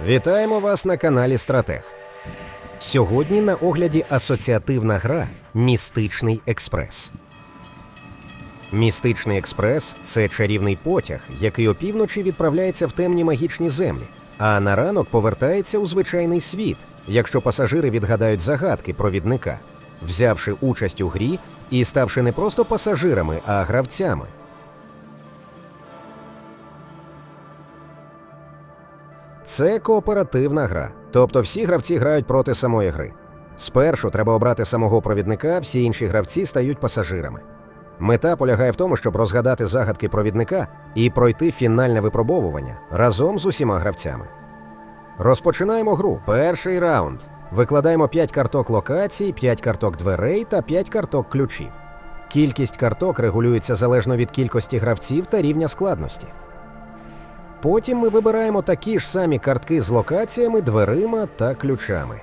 Вітаємо вас на каналі Стратег. Сьогодні на огляді асоціативна гра Містичний експрес. Містичний експрес це чарівний потяг, який опівночі відправляється в темні магічні землі, а на ранок повертається у звичайний світ, якщо пасажири відгадають загадки провідника, взявши участь у грі і ставши не просто пасажирами, а гравцями. Це кооперативна гра, тобто всі гравці грають проти самої гри. Спершу треба обрати самого провідника, всі інші гравці стають пасажирами. Мета полягає в тому, щоб розгадати загадки провідника і пройти фінальне випробовування разом з усіма гравцями. Розпочинаємо гру. Перший раунд. Викладаємо 5 карток локацій, 5 карток дверей та 5 карток ключів. Кількість карток регулюється залежно від кількості гравців та рівня складності. Потім ми вибираємо такі ж самі картки з локаціями, дверима та ключами.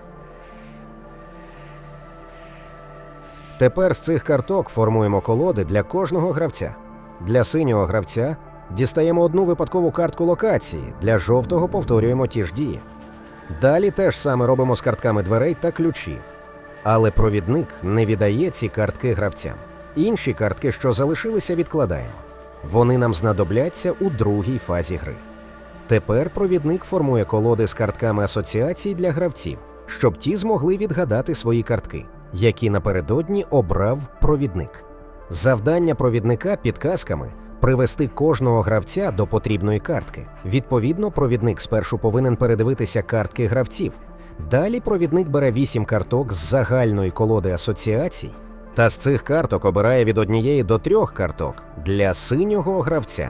Тепер з цих карток формуємо колоди для кожного гравця. Для синього гравця дістаємо одну випадкову картку локації, для жовтого повторюємо ті ж дії. Далі теж саме робимо з картками дверей та ключів. Але провідник не віддає ці картки гравцям. Інші картки, що залишилися, відкладаємо. Вони нам знадобляться у другій фазі гри. Тепер провідник формує колоди з картками асоціацій для гравців, щоб ті змогли відгадати свої картки, які напередодні обрав провідник. Завдання провідника підказками привести кожного гравця до потрібної картки. Відповідно, провідник спершу повинен передивитися картки гравців. Далі провідник бере 8 карток з загальної колоди асоціацій, та з цих карток обирає від однієї до трьох карток для синього гравця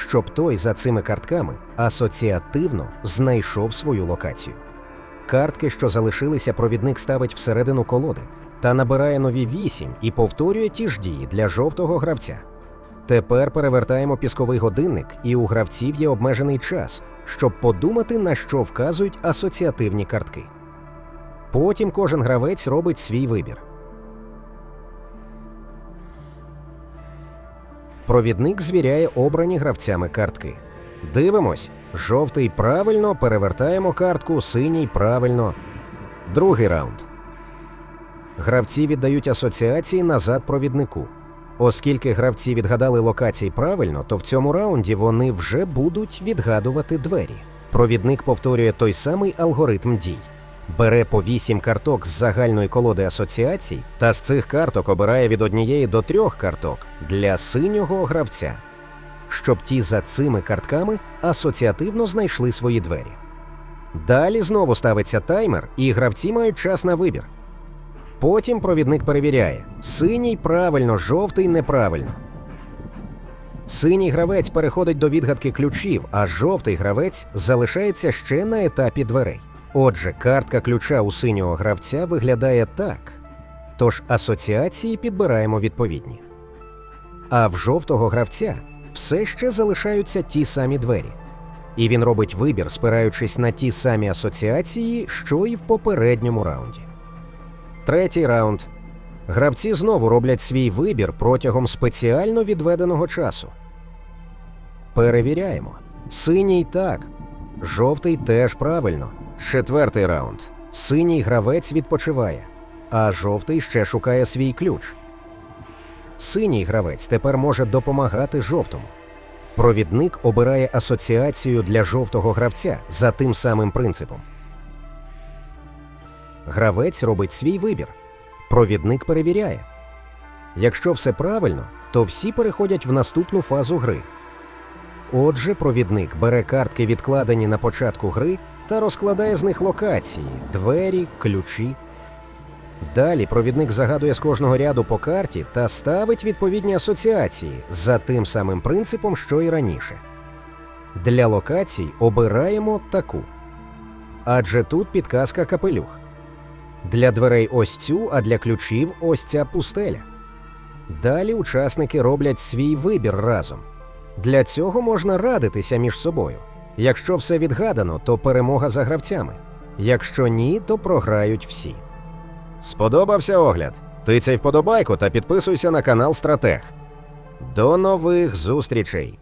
щоб той за цими картками асоціативно знайшов свою локацію. Картки, що залишилися, провідник ставить всередину колоди та набирає нові вісім і повторює ті ж дії для жовтого гравця. Тепер перевертаємо пісковий годинник, і у гравців є обмежений час, щоб подумати, на що вказують асоціативні картки. Потім кожен гравець робить свій вибір. Провідник звіряє обрані гравцями картки. Дивимось. Жовтий правильно, перевертаємо картку, синій правильно. Другий раунд. Гравці віддають асоціації назад провіднику. Оскільки гравці відгадали локації правильно, то в цьому раунді вони вже будуть відгадувати двері. Провідник повторює той самий алгоритм дій. Бере по 8 карток з загальної колоди асоціацій та з цих карток обирає від однієї до трьох карток для синього гравця, щоб ті за цими картками асоціативно знайшли свої двері. Далі знову ставиться таймер, і гравці мають час на вибір. Потім провідник перевіряє: синій правильно, жовтий неправильно. Синій гравець переходить до відгадки ключів, а жовтий гравець залишається ще на етапі дверей. Отже, картка ключа у синього гравця виглядає так. Тож асоціації підбираємо відповідні. А в жовтого гравця все ще залишаються ті самі двері. І він робить вибір, спираючись на ті самі асоціації, що і в попередньому раунді. Третій раунд. Гравці знову роблять свій вибір протягом спеціально відведеного часу. Перевіряємо. Синій так, жовтий теж правильно. Четвертий раунд. Синій гравець відпочиває, а жовтий ще шукає свій ключ. Синій гравець тепер може допомагати жовтому. Провідник обирає асоціацію для жовтого гравця за тим самим принципом. Гравець робить свій вибір. Провідник перевіряє. Якщо все правильно, то всі переходять в наступну фазу гри. Отже, провідник бере картки, відкладені на початку гри, та розкладає з них локації, двері, ключі. Далі провідник загадує з кожного ряду по карті та ставить відповідні асоціації за тим самим принципом, що і раніше. Для локацій обираємо таку. Адже тут підказка капелюх. Для дверей ось цю, а для ключів ось ця пустеля. Далі учасники роблять свій вибір разом. Для цього можна радитися між собою. Якщо все відгадано, то перемога за гравцями. Якщо ні, то програють всі. Сподобався огляд? Тицяй вподобайку та підписуйся на канал Стратег. До нових зустрічей!